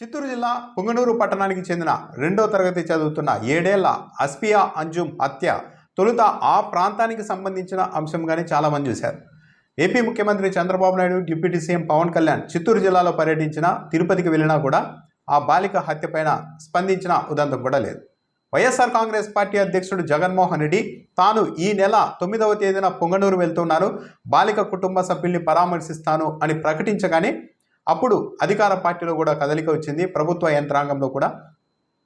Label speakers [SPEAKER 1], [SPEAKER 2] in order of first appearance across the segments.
[SPEAKER 1] చిత్తూరు జిల్లా పుంగనూరు పట్టణానికి చెందిన రెండో తరగతి చదువుతున్న ఏడేళ్ళ అస్పియా అంజుమ్ హత్య తొలుత ఆ ప్రాంతానికి సంబంధించిన అంశంగానే చాలామంది చూశారు. ఏపీ ముఖ్యమంత్రి చంద్రబాబు నాయుడు డిప్యూటీ సీఎం పవన్ కళ్యాణ్ చిత్తూరు జిల్లాలో పర్యటించిన తిరుపతికి వెళ్ళినా కూడా ఆ బాలిక హత్యపైన స్పందించిన ఉదంతం కూడా లేదు. వైఎస్ఆర్ కాంగ్రెస్ పార్టీ అధ్యక్షుడు జగన్మోహన్ రెడ్డి తాను ఈ నెల తొమ్మిదవ తేదీన పొంగనూరు వెళ్తున్నాను బాలిక కుటుంబ సభ్యుల్ని పరామర్శిస్తాను అని ప్రకటించగానే అప్పుడు అధికార పార్టీలో కూడా కదలిక వచ్చింది. ప్రభుత్వ యంత్రాంగంలో కూడా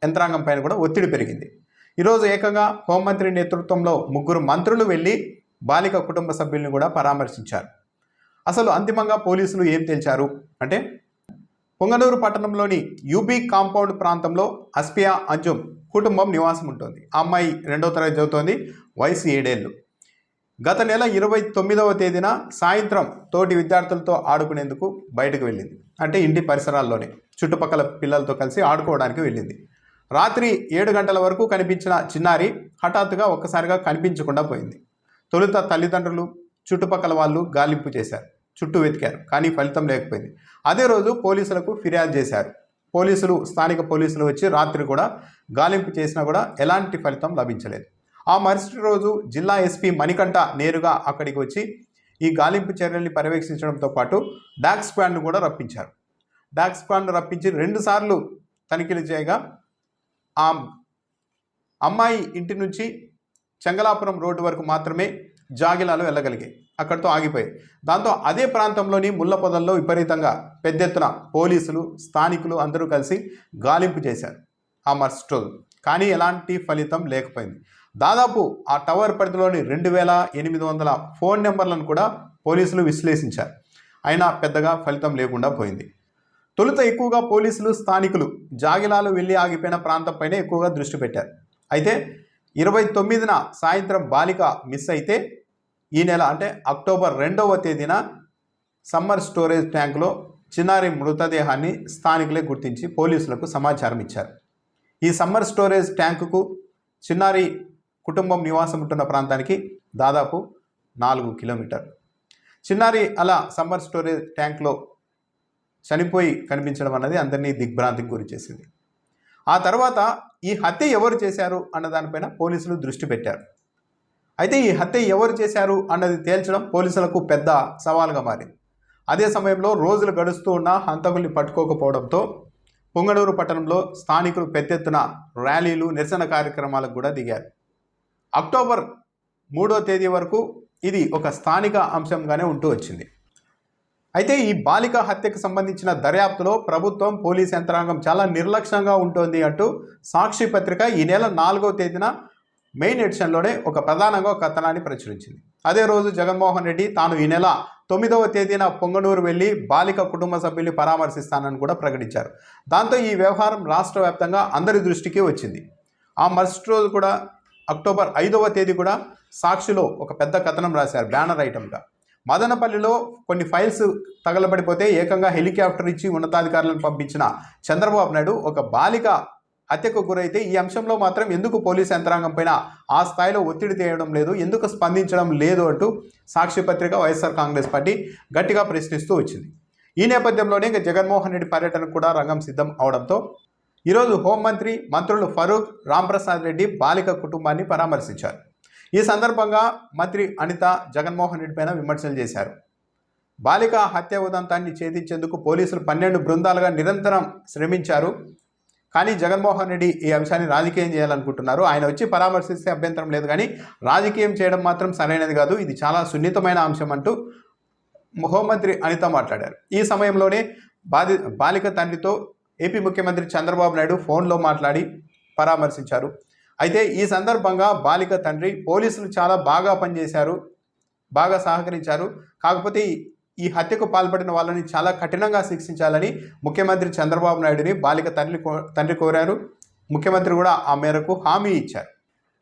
[SPEAKER 1] యంత్రాంగం పైన కూడా ఒత్తిడి పెరిగింది. ఈరోజు ఏకంగా హోంమంత్రి నేతృత్వంలో ముగ్గురు మంత్రులు వెళ్ళి బాలిక కుటుంబ సభ్యుల్ని కూడా పరామర్శించారు. అసలు అంతిమంగా పోలీసులు ఏం తెలిచారు? అంటే పొంగనూరు పట్టణంలోని యూబీ కాంపౌండ్ ప్రాంతంలో అస్పియా అంజుమ్ కుటుంబం నివాసం ఉంటుంది. ఆ అమ్మాయి రెండో తరగతి చదువుతోంది వయసు ఏడేళ్ళు. గత నెల ఇరవై తొమ్మిదవ తేదీన సాయంత్రం తోటి విద్యార్థులతో ఆడుకునేందుకు బయటకు వెళ్ళింది. అంటే ఇంటి పరిసరాల్లోనే చుట్టుపక్కల పిల్లలతో కలిసి ఆడుకోవడానికి వెళ్ళింది. రాత్రి ఏడు గంటల వరకు కనిపించిన చిన్నారి హఠాత్తుగా ఒక్కసారిగా కనిపించకుండా పోయింది. తొలుత తల్లిదండ్రులు చుట్టుపక్కల వాళ్ళు గాలింపు చేశారు. చుట్టూ వెతికారు కానీ ఫలితం లేకపోయింది. అదే రోజు పోలీసులకు ఫిర్యాదు చేశారు. పోలీసులు స్థానిక పోలీసులు వచ్చి రాత్రి కూడా గాలింపు చేసినా కూడా ఎలాంటి ఫలితం లభించలేదు. ఆ మరుసటి రోజు జిల్లా ఎస్పీ మణికంఠ నేరుగా అక్కడికి వచ్చి ఈ గాలింపు చర్యల్ని పర్యవేక్షించడంతో పాటు డాక్ స్క్వాడ్ను కూడా రప్పించారు. డాక్ స్క్వాడ్ను రప్పించి రెండుసార్లు తనిఖీలు చేయగా ఆ అమ్మాయి ఇంటి నుంచి చెంగలాపురం రోడ్డు వరకు మాత్రమే జాగిలాలు వెళ్ళగలిగాయి. అక్కడితో ఆగిపోయాయి. దాంతో అదే ప్రాంతంలోని ముళ్ళ పొదల్లో విపరీతంగా పెద్ద ఎత్తున పోలీసులు స్థానికులు అందరూ కలిసి గాలింపు చేశారు. ఆ మరుసటి రోజు. కానీ ఎలాంటి ఫలితం లేకపోయింది. దాదాపు ఆ టవర్ పరిధిలోని రెండు వేల ఎనిమిది వందల ఫోన్ నెంబర్లను కూడా పోలీసులు విశ్లేషించారు. అయినా పెద్దగా ఫలితం లేకుండా పోయింది. తొలుత ఎక్కువగా పోలీసులు స్థానికులు జాగిలాలు వెళ్ళి ఆగిపోయిన ప్రాంతంపైనే ఎక్కువగా దృష్టి పెట్టారు. అయితే ఇరవై తొమ్మిదిన సాయంత్రం బాలిక మిస్ అయితే ఈ నెల అంటే అక్టోబర్ రెండవ తేదీన సమ్మర్ స్టోరేజ్ ట్యాంకులో చిన్నారి మృతదేహాన్ని స్థానికులే గుర్తించి పోలీసులకు సమాచారం ఇచ్చారు. ఈ సమ్మర్ స్టోరేజ్ ట్యాంకుకు చిన్నారి కుటుంబం నివాసం ఉంటున్న ప్రాంతానికి దాదాపు నాలుగు కిలోమీటర్. చిన్నారి అలా సమ్మర్ స్టోరేజ్ ట్యాంక్లో చనిపోయి కనిపించడం అన్నది అందరినీ దిగ్భ్రాంతికి గురి చేసింది. ఆ తర్వాత ఈ హత్య ఎవరు చేశారు అన్న దానిపైన పోలీసులు దృష్టి పెట్టారు. అయితే ఈ హత్య ఎవరు చేశారు అన్నది తేల్చడం పోలీసులకు పెద్ద సవాల్గా మారింది. అదే సమయంలో రోజులు గడుస్తూ ఉన్న హంతకుల్ని పట్టుకోకపోవడంతో పొంగనూరు పట్టణంలో స్థానికులు పెద్ద ఎత్తున ర్యాలీలు నిరసన కార్యక్రమాలకు కూడా దిగారు. అక్టోబర్ మూడో తేదీ వరకు ఇది ఒక స్థానిక అంశంగానే ఉంటూ వచ్చింది. అయితే ఈ బాలిక హత్యకు సంబంధించిన దర్యాప్తులో ప్రభుత్వం పోలీస్ యంత్రాంగం చాలా నిర్లక్ష్యంగా ఉంటుంది అంటూ సాక్షి పత్రిక ఈ నెల నాలుగో తేదీన మెయిన్ ఎడిషన్లోనే ఒక ప్రధానంగా కథనాన్ని ప్రచురించింది. అదే రోజు జగన్మోహన్ రెడ్డి తాను ఈ నెల తొమ్మిదవ తేదీన పొంగనూరు వెళ్ళి బాలిక కుటుంబ సభ్యుల్ని పరామర్శిస్తానని కూడా ప్రకటించారు. దాంతో ఈ వ్యవహారం రాష్ట్ర వ్యాప్తంగా అందరి దృష్టికి వచ్చింది. ఆ మరుసటి రోజు కూడా అక్టోబర్ ఐదవ తేదీ కూడా సాక్షిలో ఒక పెద్ద కథనం రాశారు బ్యానర్ ఐటమ్గా. మదనపల్లిలో కొన్ని ఫైల్స్ తగలబడిపోతే ఏకంగా హెలికాప్టర్ ఇచ్చి ఉన్నతాధికారులను పంపించిన చంద్రబాబు నాయుడు ఒక బాలిక హత్యకు గురైతే ఈ అంశంలో మాత్రం ఎందుకు పోలీస్ యంత్రాంగం పైన ఆ స్థాయిలో ఒత్తిడి తేయడం లేదు ఎందుకు స్పందించడం లేదు అంటూ సాక్షి పత్రిక వైఎస్ఆర్ కాంగ్రెస్ పార్టీ గట్టిగా ప్రశ్నిస్తూ వచ్చింది. ఈ నేపథ్యంలోనే ఇంకా జగన్మోహన్ రెడ్డి పర్యటనకు కూడా రంగం సిద్ధం అవడంతో ఈరోజు హోంమంత్రి మంత్రులు ఫరూక్ రాంప్రసాద్ రెడ్డి బాలిక కుటుంబాన్ని పరామర్శించారు. ఈ సందర్భంగా మంత్రి అనిత జగన్మోహన్ రెడ్డి పైన విమర్శలు చేశారు. బాలిక హత్య ఉదంతాన్ని ఛేదించేందుకు పోలీసులు పన్నెండు బృందాలుగా నిరంతరం శ్రమించారు. కానీ జగన్మోహన్ రెడ్డి ఈ అంశాన్ని రాజకీయం చేయాలనుకుంటున్నారు. ఆయన వచ్చి పరామర్శిస్తే అభ్యంతరం లేదు కానీ రాజకీయం చేయడం మాత్రం సరైనది కాదు. ఇది చాలా సున్నితమైన అంశం అంటూ హోంమంత్రి అనిత మాట్లాడారు. ఈ సమయంలోనే బాధి బాలిక తండ్రితో ఏపీ ముఖ్యమంత్రి చంద్రబాబు నాయుడు ఫోన్లో మాట్లాడి పరామర్శించారు. అయితే ఈ సందర్భంగా బాలిక తండ్రి పోలీసులు చాలా బాగా పనిచేశారు బాగా సహకరించారు. కాకపోతే ఈ- హత్యకు పాల్పడిన వాళ్ళని చాలా కఠినంగా శిక్షించాలని ముఖ్యమంత్రి చంద్రబాబు నాయుడుని బాలిక తండ్రి కో- తండ్రి కోరారు. ముఖ్యమంత్రి కూడా ఆ మేరకు హామీ ఇచ్చారు.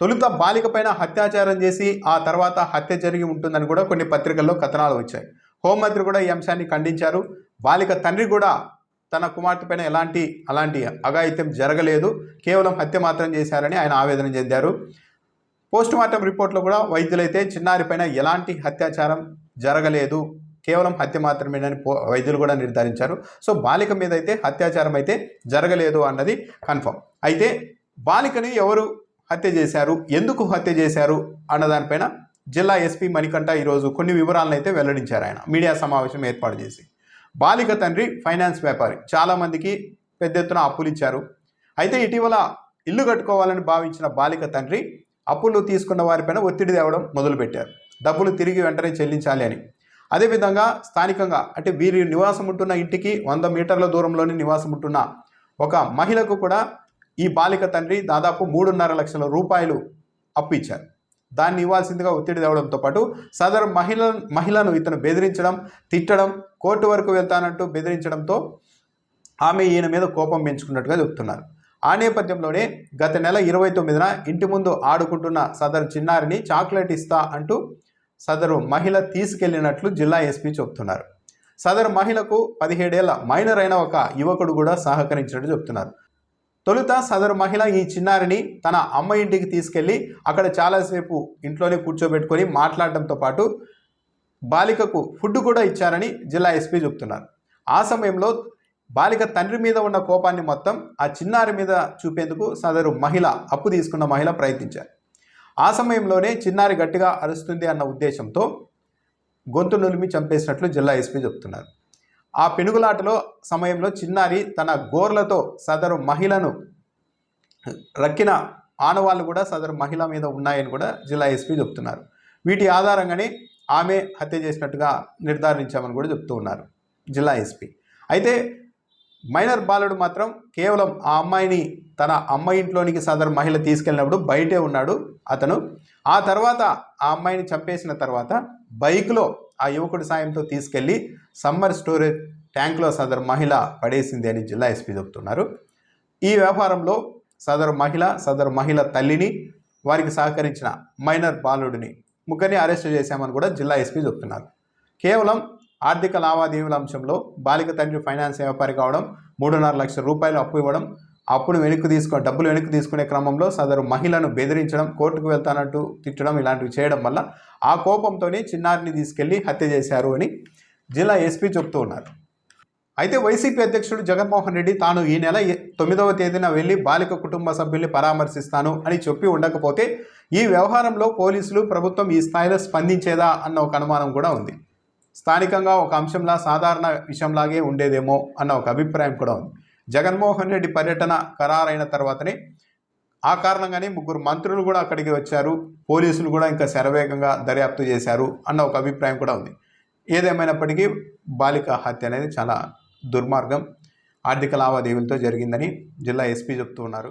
[SPEAKER 1] తొలుత బాలిక పైన చేసి ఆ తర్వాత హత్య జరిగి ఉంటుందని కూడా కొన్ని పత్రికల్లో కథనాలు వచ్చాయి. హోంమంత్రి కూడా ఈ అంశాన్ని ఖండించారు. బాలిక తండ్రి కూడా తన కుమార్తె పైన ఎలాంటి అలాంటి అఘాయిత్యం జరగలేదు. కేవలం హత్య మాత్రం చేశారని ఆయన ఆవేదన చెందారు. పోస్ట్ మార్టం రిపోర్ట్లో కూడా వైద్యులైతే చిన్నారిపైన ఎలాంటి అత్యాచారం జరగలేదు. కేవలం హత్య మాత్రమేనని పో వైద్యులు కూడా నిర్ధారించారు. సో బాలిక మీద అయితే అత్యాచారం అయితే జరగలేదు అన్నది కన్ఫర్మ్. అయితే బాలికని ఎవరు హత్య చేశారు? ఎందుకు హత్య చేశారు? అన్న దానిపైన జిల్లా ఎస్పీ మణికంఠ ఈరోజు కొన్ని వివరాలను అయితే వెల్లడించారు ఆయన. మీడియా సమావేశం ఏర్పాటు చేసి. బాలిక తండ్రి ఫైనాన్స్ వ్యాపారి. చాలామందికి పెద్ద ఎత్తున అప్పులు ఇచ్చారు. అయితే ఇటీవల ఇల్లు కట్టుకోవాలని భావించిన బాలిక తండ్రి అప్పులు తీసుకున్న వారిపైన ఒత్తిడి తేవడం మొదలుపెట్టారు. డబ్బులు తిరిగి వెంటనే చెల్లించాలి అని. అదేవిధంగా స్థానికంగా అంటే వీరి నివాసం ఉంటున్న ఇంటికి వంద మీటర్ల దూరంలోని నివాసం ఉంటున్న ఒక మహిళకు కూడా ఈ బాలిక తండ్రి దాదాపు మూడున్నర లక్షల రూపాయలు అప్పు ఇచ్చారు. దాన్ని ఇవ్వాల్సిందిగా ఒత్తిడి తేవడంతో పాటు సదరు మహిళ మహిళను ఇతను బెదిరించడం తిట్టడం కోర్టు వరకు వెళ్తానంటూ బెదిరించడంతో ఆమె ఈయన మీద కోపం పెంచుకున్నట్టుగా చెప్తున్నారు. ఆ నేపథ్యంలోనే గత నెల ఇరవై తొమ్మిదిన ఇంటి ముందు ఆడుకుంటున్న సదరు చిన్నారిని చాక్లెట్ ఇస్తా అంటూ సదరు మహిళ తీసుకెళ్ళినట్లు జిల్లా ఎస్పీ చెబుతున్నారు. సదరు మహిళకు పదిహేడేళ్ళ మైనర్ అయిన ఒక యువకుడు కూడా సహకరించినట్టు చెబుతున్నారు. తొలుత సదరు మహిళ ఈ చిన్నారిని తన అమ్మ ఇంటికి తీసుకెళ్ళి అక్కడ చాలాసేపు ఇంట్లోనే కూర్చోబెట్టుకొని మాట్లాడటంతో పాటు బాలికకు ఫుడ్ కూడా ఇచ్చారని జిల్లా ఎస్పీ చెబుతున్నారు ఆ సమయంలో బాలిక తండ్రి మీద ఉన్న కోపాన్ని మొత్తం ఆ చిన్నారి మీద చూపేందుకు సదరు మహిళ అప్పు తీసుకున్న మహిళ ప్రయత్నించారు. ఆ సమయంలోనే చిన్నారి గట్టిగా అరుస్తుంది అన్న ఉద్దేశంతో గొంతు నులిమి చంపేసినట్లు జిల్లా ఎస్పీ చెబుతున్నారు ఆ పెనుగులాటలో సమయంలో చిన్నారి తన గోర్లతో సదరు మహిళను రక్కిన ఆనవాళ్ళు కూడా సదరు మహిళ మీద ఉన్నాయని కూడా జిల్లా ఎస్పీ చెప్తున్నారు. వీటి ఆధారంగానే ఆమె హత్య చేసినట్టుగా నిర్ధారించామని కూడా చెప్తూ ఉన్నారు జిల్లా ఎస్పీ. అయితే మైనర్ బాలుడు మాత్రం కేవలం ఆ అమ్మాయిని తన అమ్మ ఇంట్లోనికి సదరు మహిళ తీసుకెళ్ళినప్పుడు బయటే ఉన్నాడు. అతను ఆ తర్వాత ఆ అమ్మాయిని చంపేసిన తర్వాత బైక్లో ఆ యువకుడి సాయంతో తీసుకెళ్ళి సమ్మర్ స్టోరేజ్ ట్యాంక్లో సదరు మహిళ పడేసింది అని జిల్లా ఎస్పీ చెబుతున్నారు. ఈ వ్యవహారంలో సదరు మహిళ సదరు మహిళ తల్లిని వారికి సహకరించిన మైనర్ బాలుడిని ముగ్గురిని అరెస్ట్ చేశామని కూడా జిల్లా ఎస్పీ చెబుతున్నారు. కేవలం ఆర్థిక లావాదేవీల అంశంలో బాలిక తండ్రి ఫైనాన్స్ వ్యాపారి కావడం మూడున్నర లక్షల రూపాయలు అప్పు ఇవ్వడం అప్పుడు వెనక్కి తీసుకుని డబ్బులు వెనక్కి తీసుకునే క్రమంలో సదరు మహిళను బెదిరించడం కోర్టుకు వెళ్తానంటూ తిట్టడం ఇలాంటివి చేయడం వల్ల ఆ కోపంతోనే చిన్నారిని తీసుకెళ్ళి హత్య చేశారు అని జిల్లా ఎస్పీ చెప్తూ ఉన్నారు. అయితే వైసీపీ అధ్యక్షుడు జగన్మోహన్ రెడ్డి తాను ఈ నెల తొమ్మిదవ తేదీన వెళ్ళి బాలిక కుటుంబ సభ్యుల్ని పరామర్శిస్తాను అని చెప్పి ఉండకపోతే ఈ వ్యవహారంలో పోలీసులు ప్రభుత్వం ఈ స్థాయిలో స్పందించేదా అన్న ఒక అనుమానం కూడా ఉంది. స్థానికంగా ఒక అంశంలా సాధారణ విషయంలాగే ఉండేదేమో అన్న ఒక అభిప్రాయం కూడా ఉంది. జగన్మోహన్ రెడ్డి పర్యటన ఖరారైన తర్వాతనే ఆ కారణంగానే ముగ్గురు మంత్రులు కూడా అక్కడికి వచ్చారు. పోలీసులు కూడా ఇంకా శరవేగంగా దర్యాప్తు చేశారు అన్న ఒక అభిప్రాయం కూడా ఉంది. ఏదేమైనప్పటికీ బాలిక హత్య అనేది చాలా దుర్మార్గం ఆర్థిక లావాదేవీలతో జరిగిందని జిల్లా ఎస్పీ చెప్తూ ఉన్నారు.